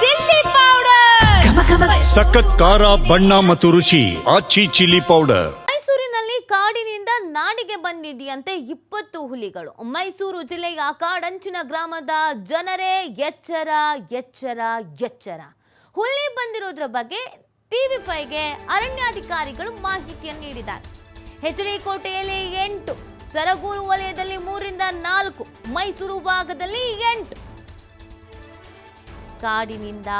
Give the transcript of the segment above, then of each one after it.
Chilli powder. ಸಖತ್ ಖಾರ ಬಣ್ಣ ಮತ್ತು ರುಚಿ ಆಚಿ ಚಿಲ್ಲಿ ಪೌಡರ್. ಮೈಸೂರಿನಲ್ಲಿ ಕಾಡಿನಿಂದ ನಾಡಿಗೆ ಬಂದಿದೆಯಂತೆ ಇಪ್ಪತ್ತು ಹುಲಿಗಳು. ಮೈಸೂರು ಜಿಲ್ಲೆಯ ಕಾಡಂಚಿನ ಗ್ರಾಮದ ಜನರೇ ಎಚ್ಚರ ಎಚ್ಚರ ಎಚ್ಚರ. ಹುಲಿ ಬಂದಿರೋದ್ರ ಬಗ್ಗೆ ಟಿವಿ ಫೈವ್ಗೆ ಅರಣ್ಯಾಧಿಕಾರಿಗಳು ಮಾಹಿತಿಯನ್ನು ನೀಡಿದ್ದಾರೆ. ಹೆಚ್ಡಿ ಕೋಟೆಯಲ್ಲಿ ಎಂಟು ಸರಗೂರು ವಲಯದಲ್ಲಿ ಮೂರಿಂದ ನಾಲ್ಕು ಮೈಸೂರು ಭಾಗದಲ್ಲಿ ಎಂಟು. ಕಾಡಿನಿಂದ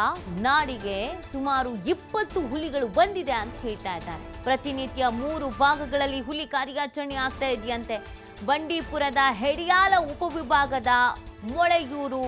ನಾಡಿಗೆ ಸುಮಾರು ಇಪ್ಪತ್ತು ಹುಲಿಗಳು ಬಂದಿದೆ ಅಂತ ಹೇಳ್ತಾ ಇದ್ದಾರೆ. ಪ್ರತಿನಿತ್ಯ ಮೂರು ಭಾಗಗಳಲ್ಲಿ ಹುಲಿ ಕಾರ್ಯಾಚರಣೆ ಆಗ್ತಾ ಇದೆಯಂತೆ. ಬಂಡೀಪುರದ ಹೆಡಿಯಾಲ ಉಪವಿಭಾಗದ ಮೊಳೆಯೂರು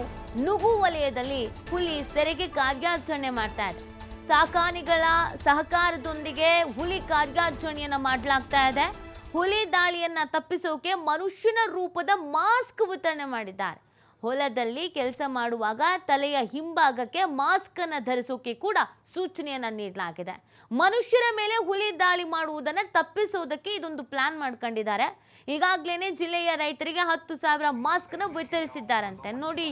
ನುಗು ವಲಯದಲ್ಲಿ ಹುಲಿ ಸೆರೆಗೆ ಕಾರ್ಯಾಚರಣೆ ಮಾಡ್ತಾ ಇದೆ. ಸಾಕಾನಿಗಳ ಸಹಕಾರದೊಂದಿಗೆ ಹುಲಿ ಕಾರ್ಯಾಚರಣೆಯನ್ನು ಮಾಡಲಾಗ್ತಾ ಇದೆ. ಹುಲಿ ದಾಳಿಯನ್ನ ತಪ್ಪಿಸೋಕೆ ಮನುಷ್ಯನ ರೂಪದ ಮಾಸ್ಕ್ ವಿತರಣೆ ಮಾಡಿದ್ದಾರೆ. ಹೊಲದಲ್ಲಿ ಕೆಲಸ ಮಾಡುವಾಗ ತಲೆಯ ಹಿಂಭಾಗಕ್ಕೆ ಮಾಸ್ಕ್ ಅನ್ನು ಧರಿಸೋಕೆ ಕೂಡ ಸೂಚನೆಯನ್ನು ನೀಡಲಾಗಿದೆ. ಮನುಷ್ಯರ ಮೇಲೆ ಹುಲಿ ದಾಳಿ ಮಾಡುವುದನ್ನು ತಪ್ಪಿಸೋದಕ್ಕೆ ಇದೊಂದು ಪ್ಲಾನ್ ಮಾಡ್ಕೊಂಡಿದ್ದಾರೆ. ಈಗಾಗಲೇ ಜಿಲ್ಲೆಯ ರೈತರಿಗೆ ಹತ್ತು ಸಾವಿರ ವಿತರಿಸಿದ್ದಾರೆ ವಿತರಿಸಿದ್ದಾರಂತೆ. ನೋಡಿ,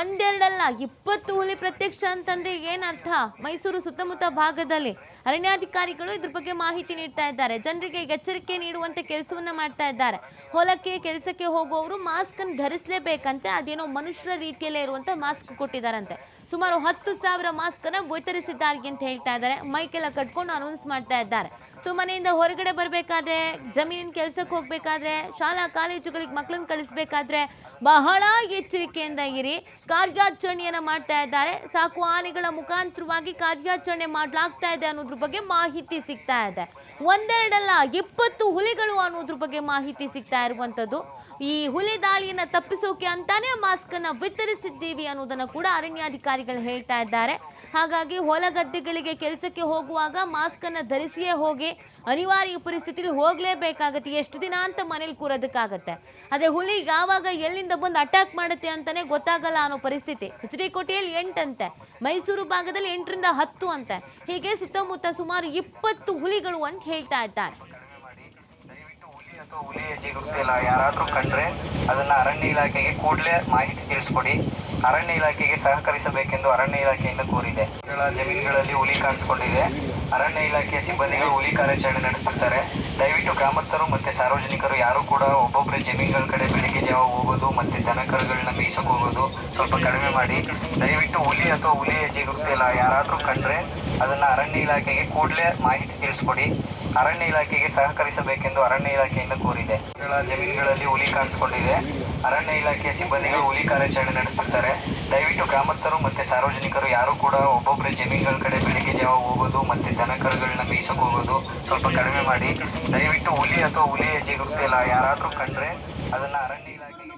ಒಂದೆರಡಲ್ಲ, ಇಪ್ಪತ್ತು ಹುಲಿ ಪ್ರತ್ಯಕ್ಷ ಅಂತಂದ್ರೆ ಏನರ್ಥ ಮೈಸೂರು ಸುತ್ತಮುತ್ತ ಭಾಗದಲ್ಲಿ ಅರಣ್ಯಾಧಿಕಾರಿಗಳು ಇದ್ರ ಬಗ್ಗೆ ಮಾಹಿತಿ ನೀಡ್ತಾ ಇದ್ದಾರೆ. ಜನರಿಗೆ ಎಚ್ಚರಿಕೆ ನೀಡುವಂತೆ ಕೆಲಸವನ್ನು ಮಾಡ್ತಾ ಇದ್ದಾರೆ. ಹೊಲಕ್ಕೆ, ಕೆಲಸಕ್ಕೆ ಹೋಗುವವರು ಮಾಸ್ಕ್ ಅನ್ನು ಧರಿಸಲೇಬೇಕಂತೆ, ಅದೇನೋ ಮನುಷ್ಯರ ರೀತಿಯಲ್ಲೇ ಇರುವಂತ ಮಾಸ್ಕ್ ಕೊಟ್ಟಿದ್ದಾರಂತೆ. ಸುಮಾರು ಹತ್ತು ಸಾವಿರ ಮಾಸ್ಕ್ ಅನ್ನ ವಿತರಿಸಿದ್ದಾರೆ ಅಂತ ಹೇಳ್ತಾ ಇದ್ದಾರೆ. ಮೈಕೆಲ್ಲ ಕಟ್ಕೊಂಡು ಅನೌನ್ಸ್ ಮಾಡ್ತಾ ಇದ್ದಾರೆ. ಸೊ ಮನೆಯಿಂದ ಹೊರಗಡೆ ಬರಬೇಕಾದ್ರೆ, ಜಮೀನಿನ ಕೆಲಸಕ್ಕೆ ಹೋಗ್ಬೇಕಾದ್ರೆ, ಶಾಲಾ ಕಾಲೇಜುಗಳಿಗೆ ಮಕ್ಕಳನ್ನ ಕಳಿಸಬೇಕಾದ್ರೆ ಬಹಳ ಎಚ್ಚರಿಕೆಯಿಂದ ಇರಿ. ಕಾರ್ಯಾಚರಣೆಯನ್ನ ಮಾಡ್ತಾ ಇದ್ದಾರೆ. ಸಾಕು ಆನೆಗಳ ಮುಖಾಂತರವಾಗಿ ಕಾರ್ಯಾಚರಣೆ ಮಾಡಲಾಗ್ತಾ ಇದೆ ಅನ್ನೋದ್ರ ಬಗ್ಗೆ ಮಾಹಿತಿ ಸಿಗ್ತಾ ಇದೆ. ಒಂದೆರಡಲ್ಲ, ಇಪ್ಪತ್ತು ಹುಲಿಗಳು ಅನ್ನೋದ್ರ ಬಗ್ಗೆ ಮಾಹಿತಿ ಸಿಗ್ತಾ ಇರುವಂತದ್ದು. ಈ ಹುಲಿ ದಾಳಿಯನ್ನ ತಪ್ಪಿಸೋಕೆ ಅಂತಾನೆ ಮಾಸ್ಕ್ ಅನ್ನ ವಿತರಿಸಿದ್ದೀವಿ ಅನ್ನೋದನ್ನ ಕೂಡ ಅರಣ್ಯಾಧಿಕಾರಿಗಳು ಹೇಳ್ತಾ ಇದ್ದಾರೆ. ಹಾಗಾಗಿ ಹೊಲ ಗದ್ದೆಗಳಿಗೆ ಕೆಲಸಕ್ಕೆ ಹೋಗುವಾಗ ಮಾಸ್ಕ್ ಅನ್ನು ಧರಿಸಿಯೇ ಹೋಗಿ ಅನಿವಾರ್ಯ ಪರಿಸ್ಥಿತಿಲಿ ಹೋಗಲೇಬೇಕಾಗತ್ತೆ. ಎಷ್ಟು ದಿನ ಅಂತ ಮನೇಲಿ ಕೂರೋದಕ್ಕಾಗತ್ತೆ. ಅದೇ ಹುಲಿ ಯಾವಾಗ ಎಲ್ಲಿಂದ ಬಂದು ಅಟ್ಯಾಕ್ ಮಾಡುತ್ತೆ ಅಂತಾನೆ ಗೊತ್ತಾಗಲ್ಲ ಅನ್ನೋ ಪರಿಸ್ಥಿತಿ. ಎಚ್ ಡಿ ಕೋಟೆಯಲ್ಲಿ ಎಂಟಂತೆ ಮೈಸೂರು ಭಾಗದಲ್ಲಿ ಎಂಟರಿಂದ ಹತ್ತು ಅಂತೆ. ಹೀಗೆ ಸುತ್ತಮುತ್ತ ಸುಮಾರು ಇಪ್ಪತ್ತು ಹುಲಿಗಳು ಅಂತ ಹೇಳ್ತಾ ಇದ್ದಾರೆ. ಅಥವಾ ಹುಲಿ ಹೆಜ್ಜೆ ಯಾರಾದ್ರೂ ಕಂಡ್ರೆ ಅದನ್ನ ಅರಣ್ಯ ಇಲಾಖೆಗೆ ಕೂಡಲೇ ಮಾಹಿತಿ ತಿಳಿಸ್ಕೊಡಿ. ಅರಣ್ಯ ಇಲಾಖೆಗೆ ಸಹಕರಿಸಬೇಕೆಂದು ಅರಣ್ಯ ಇಲಾಖೆಯಿಂದ ಕೋರಿದೆ. ಗಳ ಜಮೀನುಗಳಲ್ಲಿ ಹುಲಿ ಕಾಣಿಸ್ಕೊಂಡಿದೆ. ಅರಣ್ಯ ಇಲಾಖೆಯ ಸಿಬ್ಬಂದಿಗಳು ಹುಲಿ ಕಾರ್ಯಾಚರಣೆ ನಡೆಸುತ್ತಾರೆ ದಯವಿಟ್ಟು ಗ್ರಾಮಸ್ಥರು ಮತ್ತೆ ಸಾರ್ವಜನಿಕರು ಯಾರು ಕೂಡ ಒಬ್ಬೊಬ್ಬರೇ ಜಮೀನುಗಳ ಕಡೆ ಬೆಳಿಗ್ಗೆ ಜಾವ ಹೋಗೋದು ಮತ್ತೆ ದನ ಕರುಗಳನ್ನ ಮೇಯಿಸಕ್ ಹೋಗೋದು ಸ್ವಲ್ಪ ಕಡಿಮೆ ಮಾಡಿ. ದಯವಿಟ್ಟು ಹುಲಿ ಅಥವಾ ಹುಲಿ ಹೆಜ್ಜೆ ಯಾರಾದ್ರೂ ಕಂಡ್ರೆ ಅದನ್ನ ಅರಣ್ಯ ಇಲಾಖೆಗೆ ಕೂಡಲೇ ಮಾಹಿತಿ ತಿಳಿಸ್ಕೊಡಿ. ಅರಣ್ಯ ಇಲಾಖೆಗೆ ಸಹಕರಿಸಬೇಕೆಂದು ಅರಣ್ಯ ಇಲಾಖೆಯಿಂದ ಕೋರಿದೆ. ಗಳ ಜಮೀನುಗಳಲ್ಲಿ ಹುಲಿ ಕಾಣಿಸಿಕೊಂಡಿದೆ. ಅರಣ್ಯ ಇಲಾಖೆಯ ಸಿಬ್ಬಂದಿಗಳು ಹುಲಿ ಕಾರ್ಯಾಚರಣೆ ನಡೆಸುತ್ತಾರೆ. ದಯವಿಟ್ಟು ಗ್ರಾಮಸ್ಥರು ಮತ್ತೆ ಸಾರ್ವಜನಿಕರು ಯಾರು ಕೂಡ ಒಬ್ಬೊಬ್ಬರೇ ಜಮೀನುಗಳ ಕಡೆ ಬೆಳಿಗ್ಗೆ ಜಾವ ಹೋಗೋದು ಮತ್ತೆ ದನ ಕರುಗಳನ್ನ ಮೇಯಿಸಕ್ ಹೋಗೋದು ಸ್ವಲ್ಪ ಕಡಿಮೆ ಮಾಡಿ. ದಯವಿಟ್ಟು ಹುಲಿ ಅಥವಾ ಹುಲಿ ಹೆಜ್ಜೆ ಗುರುತಿಲ್ಲ ಯಾರಾದ್ರೂ ಕಂಡ್ರೆ ಅದನ್ನ ಅರಣ್ಯ ಒಂದ್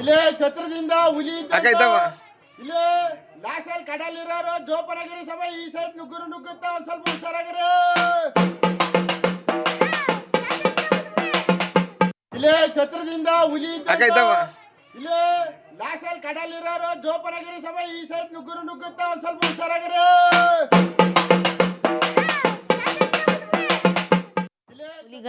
ಇಲ್ಲೇ ಛತ್ರದಿಂದ ಹುಲಿ ಇಲ್ಲೇ ಲಾಸ್ಟ್ ಕಡಲ್ ಇರೋರು ಜೋಪನಗಿರಿ ಸಭೆ ಈ ಸೈಡ್ ನುಗ್ಗುರು ನುಗ್ಗುತ್ತಾ ಒಂದ್ ಸ್ವಲ್ಪ ಹುಷಾರಾಗಿರಿ. ಇಲ್ಲೇ ಛತ್ರದಿಂದ ಹುಲಿ ಇದ್ದಂತ ಇಲ್ಲೇ ಲಾಸ್ಟ್ ಅಲ್ಲಿ ಇರೋರು ಜೋಪನಗಿರಿ ಸಭೆ ಈ ಸೈಡ್ ನುಗ್ಗುರು ನುಗ್ಗುತ್ತಾ ಒಂದ್ ಸ್ವಲ್ಪ ಹುಷಾರಾಗಿರಿ.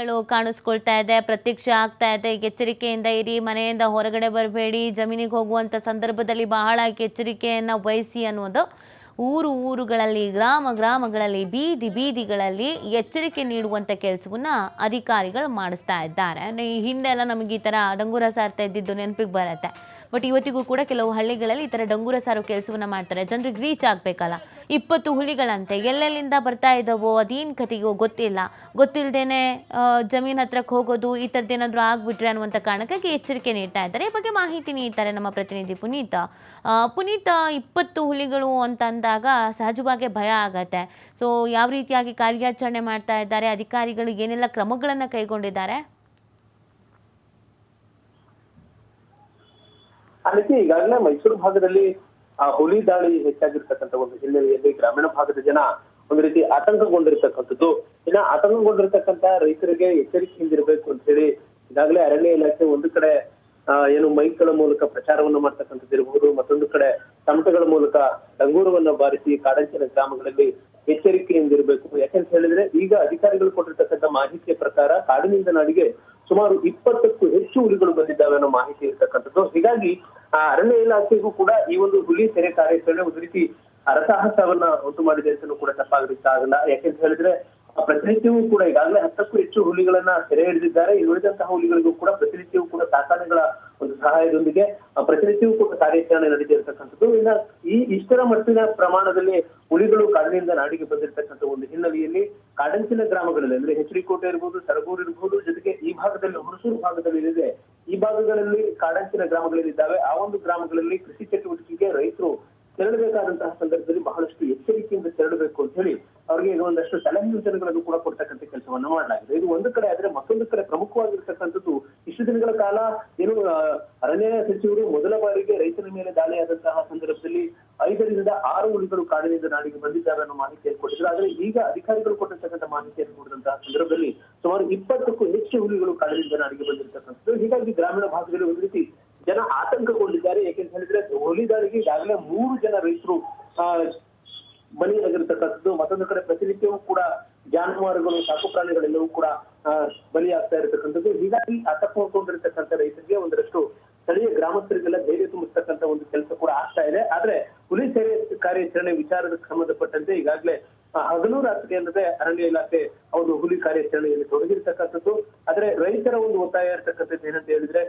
ಹುಲಿಗಳು ಕಾಣಿಸ್ಕೊಳ್ತಾ ಇದೆ, ಪ್ರತ್ಯಕ್ಷ ಆಗ್ತಾ ಇದೆ. ಎಚ್ಚರಿಕೆಯಿಂದ ಇರಿ, ಮನೆಯಿಂದ ಹೊರಗಡೆ ಬರಬೇಡಿ. ಜಮೀನಿಗೆ ಹೋಗುವಂಥ ಸಂದರ್ಭದಲ್ಲಿ ಬಹಳ ಎಚ್ಚರಿಕೆಯನ್ನು ವಹಿಸಿ ಅನ್ನೋದು ಊರು ಊರುಗಳಲ್ಲಿ, ಗ್ರಾಮ ಗ್ರಾಮಗಳಲ್ಲಿ, ಬೀದಿ ಬೀದಿಗಳಲ್ಲಿ ಎಚ್ಚರಿಕೆ ನೀಡುವಂಥ ಕೆಲಸವನ್ನ ಅಧಿಕಾರಿಗಳು ಮಾಡಿಸ್ತಾ ಇದ್ದಾರೆ. ಈ ಈ ಹಿಂದೆಲ್ಲ ನಮಗೆ ಈ ಥರ ಡಂಗೂರ ಸಾರ್ತಾ ಇದ್ದಿದ್ದು ನೆನಪಿಗೆ ಬರುತ್ತೆ. ಬಟ್ ಇವತ್ತಿಗೂ ಕೂಡ ಕೆಲವು ಹಳ್ಳಿಗಳಲ್ಲಿ ಈ ಥರ ಡಂಗೂರ ಸಾರೋ ಕೆಲಸವನ್ನು ಮಾಡ್ತಾರೆ. ಜನರಿಗೆ ರೀಚ್ ಆಗಬೇಕಲ್ಲ. ಇಪ್ಪತ್ತು ಹುಲಿಗಳಂತೆ ಎಲ್ಲೆಲ್ಲಿಂದ ಬರ್ತಾ ಇದ್ದಾವೋ ಅದೇನು ಕತೆಗೋ ಗೊತ್ತಿಲ್ಲ. ಗೊತ್ತಿಲ್ಲದೇನೆ ಜಮೀನ್ ಹತ್ರಕ್ಕೆ ಹೋಗೋದು, ಈ ಥರದ್ದೇನಾದರೂ ಆಗಿಬಿಟ್ರೆ ಅನ್ನುವಂಥ ಕಾರಣಕ್ಕಾಗಿ ಎಚ್ಚರಿಕೆ ನೀಡ್ತಾ ಇದ್ದಾರೆ. ಈ ಬಗ್ಗೆ ಮಾಹಿತಿ ನೀಡ್ತಾರೆ ನಮ್ಮ ಪ್ರತಿನಿಧಿ ಪುನೀತ. ಪುನೀತ್ ಪುನೀತ ಇಪ್ಪತ್ತು ಹುಲಿಗಳು ಅಂತ ಅಂದಾಗ ಸಹಜವಾಗಿ ಭಯ ಆಗತ್ತೆ. ಸೊ ಯಾವ ರೀತಿಯಾಗಿ ಕಾರ್ಯಾಚರಣೆ ಮಾಡ್ತಾ ಇದ್ದಾರೆ? ಅಧಿಕಾರಿಗಳು ಏನೆಲ್ಲ ಕ್ರಮಗಳನ್ನು ಕೈಗೊಂಡಿದ್ದಾರೆ? ಅದಕ್ಕೆ ಈಗಾಗಲೇ ಮೈಸೂರು ಭಾಗದಲ್ಲಿ, ಆ ಹುಲಿ ದಾಳಿ ಹೆಚ್ಚಾಗಿರ್ತಕ್ಕಂಥ ಒಂದು ಹಿನ್ನೆಲೆಯಲ್ಲಿ ಗ್ರಾಮೀಣ ಭಾಗದ ಜನ ಒಂದು ರೀತಿ ಆತಂಕಗೊಂಡಿರ್ತಕ್ಕಂಥದ್ದು. ಇನ್ನ ಆತಂಕಗೊಂಡಿರ್ತಕ್ಕಂಥ ರೈತರಿಗೆ ಎಚ್ಚರಿಕೆ ಎಚ್ಚರಿಕೆಯಿಂದಿರಬೇಕು ಅಂತ ಹೇಳಿ ಈಗಾಗಲೇ ಅರಣ್ಯ ಇಲಾಖೆ ಒಂದು ಕಡೆ ಏನು ಮೈಕ್ಗಳ ಮೂಲಕ ಪ್ರಚಾರವನ್ನು ಮಾಡ್ತಕ್ಕಂಥದ್ದು ಇರಬಹುದು ಮತ್ತೊಂದು ಕಡೆ ತಮಟಗಳ ಮೂಲಕ ಡಂಗೂರವನ್ನ ಬಾರಿಸಿ ಕಾಡಂಚಿನ ಗ್ರಾಮಗಳಲ್ಲಿ ಎಚ್ಚರಿಕೆಯಿಂದಿರಬೇಕು. ಯಾಕಂತ ಹೇಳಿದ್ರೆ ಈಗ ಅಧಿಕಾರಿಗಳು ಕೊಟ್ಟಿರ್ತಕ್ಕಂಥ ಮಾಹಿತಿಯ ಪ್ರಕಾರ ಕಾಡಿನಿಂದ ನಾಡಿಗೆ ಸುಮಾರು ಇಪ್ಪತ್ತಕ್ಕೂ ಹೆಚ್ಚು ಹುಲಿಗಳು ಬಂದಿದ್ದಾವೆ ಅನ್ನೋ ಮಾಹಿತಿ ಇರತಕ್ಕಂಥದ್ದು. ಹೀಗಾಗಿ ಆ ಅರಣ್ಯ ಇಲಾಖೆಗೂ ಕೂಡ ಈ ಒಂದು ಹುಲಿ ಸೆರೆ ಕಾರ್ಯಾಚರಣೆ ಒಂದು ರೀತಿ ಅರಸಾಹಸವನ್ನ ಉಂಟು ಮಾಡಿದೆ ಅಂತಲೂ ಕೂಡ ತಪ್ಪಾಗಲಿಕ್ಕಾಗಲ್ಲ ಯಾಕೆಂತ ಹೇಳಿದ್ರೆ ಆ ಪ್ರತಿನಿತ್ಯವೂ ಕೂಡ ಈಗಾಗಲೇ ಹತ್ತಕ್ಕೂ ಹೆಚ್ಚು ಹುಲಿಗಳನ್ನ ಸೆರೆ ಹಿಡಿದಿದ್ದಾರೆ. ಈ ಹುಲಿಗಳಿಗೂ ಕೂಡ ಪ್ರತಿನಿತ್ಯವೂ ಕೂಡ ಸಾಕಾಣೆಗಳ ಒಂದು ಸಹಾಯದೊಂದಿಗೆ ಪ್ರತಿನಿತ್ಯವೂ ಕೂಡ ಕಾರ್ಯಾಚರಣೆ ನಡೀತಿರ್ತಕ್ಕಂಥದ್ದು. ಇನ್ನ ಈ ಇಷ್ಟರ ಮಟ್ಟಿನ ಪ್ರಮಾಣದಲ್ಲಿ ಹುಲಿಗಳು ಕಾಡಿನಿಂದ ನಾಡಿಗೆ ಬಂದಿರತಕ್ಕಂಥ ಒಂದು ಹಿನ್ನೆಲೆಯಲ್ಲಿ ಕಾಡಂಚಿನ ಗ್ರಾಮಗಳಲ್ಲಿ, ಅಂದ್ರೆ ಹೆಚ್ಚರಿಕೋಟೆ ಇರ್ಬೋದು, ಸರಗೂರು ಇರ್ಬೋದು, ಜೊತೆಗೆ ಈ ಭಾಗದಲ್ಲಿ ಹುಣಸೂರು ಭಾಗದಲ್ಲಿ ಇದೆ ಈ ಭಾಗಗಳಲ್ಲಿ ಕಾಡಂಚಿನ ಗ್ರಾಮಗಳಲ್ಲಿದ್ದಾವೆ ಆ ಒಂದು ಗ್ರಾಮಗಳಲ್ಲಿ ಕೃಷಿ ಚಟುವಟಿಕೆಗೆ ರೈತರು ತೆರಳಬೇಕಾದಂತಹ ಸಂದರ್ಭದಲ್ಲಿ ಬಹಳಷ್ಟು ಎಚ್ಚರಿಕೆಯಿಂದ ತೆರಳಬೇಕು ಅಂತ ಹೇಳಿ ಅವರಿಗೆ ಒಂದಷ್ಟು ಸಲಹೆ ಸೂಚನೆಗಳನ್ನು ಕೂಡ ಕೊಡ್ತಕ್ಕಂಥ ಕೆಲಸವನ್ನು ಮಾಡಲಾಗಿದೆ. ಇದು ಒಂದು ಕಡೆ ಆದ್ರೆ ಮತ್ತೊಂದು ಕಡೆ ಪ್ರಮುಖವಾಗಿರ್ತಕ್ಕಂಥದ್ದು ಇಷ್ಟು ದಿನಗಳ ಕಾಲ ಏನು ಆ, ಅರಣ್ಯ ಸಚಿವರು ಮೊದಲ ಬಾರಿಗೆ ರೈತನ ಮೇಲೆ ಸಂದರ್ಭದಲ್ಲಿ ಐದರಿಂದ ಆರು ಹುಲಿಗಳು ಕಾಡಿನಿಂದ ನಾಡಿಗೆ ಬಂದಿದ್ದಾರೆ ಅನ್ನೋ ಮಾಹಿತಿಯನ್ನು ಕೊಟ್ಟಿದ್ರು ಆದ್ರೆ ಈಗ ಅಧಿಕಾರಿಗಳು ಕೊಟ್ಟಿರ್ತಕ್ಕಂಥ ಮಾಹಿತಿಯನ್ನು ಕೊಡಿದಂತಹ ಸಂದರ್ಭದಲ್ಲಿ ಸುಮಾರು ಇಪ್ಪತ್ತಕ್ಕೂ ಹೆಚ್ಚು ಹುಲಿಗಳು ಕಾಡಿನಿಂದ ನಾಡಿಗೆ ಬಂದಿರತಕ್ಕಂಥದ್ದು. ಹೀಗಾಗಿ ಗ್ರಾಮೀಣ ಭಾಗದಲ್ಲಿ ಒಂದು ರೀತಿ ಜನ ಆತಂಕಗೊಂಡಿದ್ದಾರೆ. ಯಾಕೆಂತ ಹೇಳಿದ್ರೆ ಹುಲಿ ದಾಳಿಗೆ ಈಗಾಗಲೇ ಮೂರು ಜನ ರೈತರು ಆ, ಬಲಿಯಾಗಿರ್ತಕ್ಕಂಥದ್ದು ಮತ್ತೊಂದು ಕಡೆ ಪ್ರತಿನಿತ್ಯವೂ ಕೂಡ ಜಾನುವಾರುಗಳು ಸಾಕು ಪ್ರಾಣಿಗಳೆಲ್ಲವೂ ಕೂಡ ಬಲಿಯಾಗ್ತಾ ಇರತಕ್ಕಂಥದ್ದು. ಹೀಗಾಗಿ ಆತಂಕಗೊಂಡಿರ್ತಕ್ಕಂಥ ರೈತರಿಗೆ ಒಂದಷ್ಟು ಸ್ಥಳೀಯ ಗ್ರಾಮಸ್ಥರಿಗೆಲ್ಲ ಧೈರ್ಯ ತುಂಬಿಸ್ತಕ್ಕಂಥ ಆಗ್ತಾ ಇದೆ. ಆದ್ರೆ ಹುಲಿ ಸೇರಿ ಕಾರ್ಯಾಚರಣೆ ವಿಚಾರದ ಸಂಬಂಧಪಟ್ಟಂತೆ ಈಗಾಗಲೇ ಹಗಲು ರಾತ್ರಿ ಅಲ್ಲದೆ ಅರಣ್ಯ ಇಲಾಖೆ ಒಂದು ಹುಲಿ ಕಾರ್ಯಾಚರಣೆಯಲ್ಲಿ ತೊಡಗಿರ್ತಕ್ಕಂಥದ್ದು. ಆದ್ರೆ ರೈತರ ಒಂದು ಒತ್ತಾಯ ಇರ್ತಕ್ಕಂಥದ್ದು ಏನಂತ ಹೇಳಿದ್ರೆ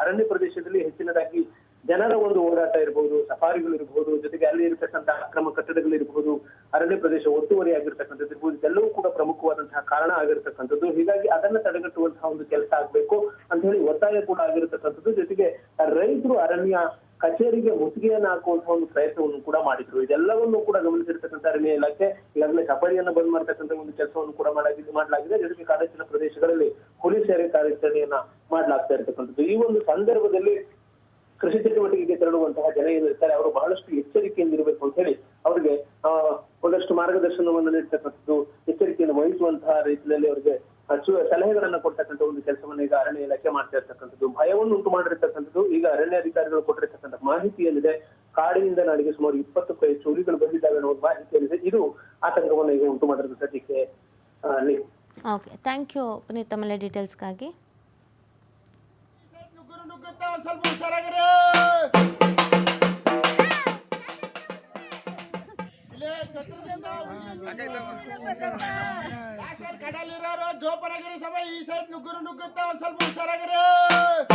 ಅರಣ್ಯ ಪ್ರದೇಶದಲ್ಲಿ ಹೆಚ್ಚಿನದಾಗಿ ಜನರ ಒಂದು ಓಡಾಟ ಇರಬಹುದು ಸಫಾರಿಗಳು ಇರಬಹುದು ಜೊತೆಗೆ ಅಲ್ಲಿ ಇರತಕ್ಕಂತ ಅಕ್ರಮ ಕಟ್ಟಡಗಳಿರಬಹುದು ಅರಣ್ಯ ಪ್ರದೇಶ ಒತ್ತುವರಿ ಆಗಿರ್ತಕ್ಕಂಥದ್ದು ಇರಬಹುದು ಇದೆಲ್ಲವೂ ಕೂಡ ಪ್ರಮುಖವಾದಂತಹ ಕಾರಣ ಆಗಿರ್ತಕ್ಕಂಥದ್ದು. ಹೀಗಾಗಿ ಅದನ್ನ ತಡೆಗಟ್ಟುವಂತಹ ಒಂದು ಕೆಲಸ ಆಗ್ಬೇಕು ಅಂತ ಹೇಳಿ ಒತ್ತಾಯ ಕೂಡ ಆಗಿರತಕ್ಕಂಥದ್ದು. ಜೊತೆಗೆ ರೈತರು ಅರಣ್ಯ ಕಚೇರಿಗೆ ಮುತ್ತಿಗೆಯನ್ನು ಹಾಕುವಂತಹ ಒಂದು ಪ್ರಯತ್ನವನ್ನು ಕೂಡ ಮಾಡಿದ್ರು. ಇದೆಲ್ಲವನ್ನು ಕೂಡ ಗಮನಿಸಿರ್ತಕ್ಕಂಥ ಅರಣ್ಯ ಇಲಾಖೆ, ಈಗಾಗಲೇ ಸಫಾರಿಯನ್ನು ಬಂದ್ ಮಾಡ್ತಕ್ಕಂಥ ಒಂದು ಕೆಲಸವನ್ನು ಕೂಡ ಮಾಡಲಾಗಿದೆ. ಮಾಡಲಾಗಿದೆ ಜೊತೆಗೆ ಕಾರ್ಯಾಚರಣೆ ಪ್ರದೇಶಗಳಲ್ಲಿ ಹುಲಿ ಸೇರೆ ಕಾರ್ಯಾಚರಣೆಯನ್ನ ಮಾಡಲಾಗ್ತಾ ಇರ್ತಕ್ಕಂಥದ್ದು. ಈ ಒಂದು ಸಂದರ್ಭದಲ್ಲಿ ಕೃಷಿ ಚಟುವಟಿಕೆಗೆ ತೆರಳುವಂತಹ ಜನ ಏನಿರ್ತಾರೆ ಅವರು ಬಹಳಷ್ಟು ಎಚ್ಚರಿಕೆಯಿಂದ ಇರಬೇಕು ಅಂತ ಹೇಳಿ ಅವರಿಗೆ ಒಂದಷ್ಟು ಮಾರ್ಗದರ್ಶನವನ್ನು ನೀಡ್ತಕ್ಕಂಥದ್ದು, ಎಚ್ಚರಿಕೆಯನ್ನು ವಹಿಸುವಂತಹ ರೀತಿಯಲ್ಲಿ ಅವರಿಗೆ ಸಲಹೆಗಳನ್ನ ಕೊಡ್ತಕ್ಕಂಥ ಒಂದು ಕೆಲಸವನ್ನು ಈಗ ಅರಣ್ಯ ಇಲಾಖೆ ಮಾಡ್ತಾ ಇರ್ತಕ್ಕಂಥದ್ದು. ಭಯವನ್ನು ಉಂಟು ಮಾಡಿರ್ತಕ್ಕಂಥದ್ದು. ಈಗ ಅರಣ್ಯ ಅಧಿಕಾರಿಗಳು ಕೊಟ್ಟಿರ್ತಕ್ಕಂಥ ಮಾಹಿತಿ ಏನಿದೆ ಕಾಡಿನಿಂದ ನಾಡಿಗೆ ಸುಮಾರು ಇಪ್ಪತ್ತಕ್ಕೂ ಹೆಚ್ಚು ಹುಲಿಗಳು ಬಂದಿದ್ದಾವೆ ಅನ್ನೋ ಮಾಹಿತಿ ಏನಿದೆ ಇದು ಆತಂಕವನ್ನು ಈಗ ಉಂಟು ಮಾಡಿರೋದು ಸದ್ಯಕ್ಕೆ. ಓಕೆ ಥ್ಯಾಂಕ್ ಯು ಪುನೀತ್ ಆಮೇಲೆ ಡೀಟೇಲ್ಸ್ಗಾಗಿ ಕಡಲಿರೋರು ಜೋಪನಗಿರಿ ಸಭೆ ಈ ಸೈಡ್ ನುಗ್ಗುರು ನುಗ್ಗುತ್ತಾ ಒಂದ್ ಸ್ವಲ್ಪ ಹುಷಾರಾಗಿರಿ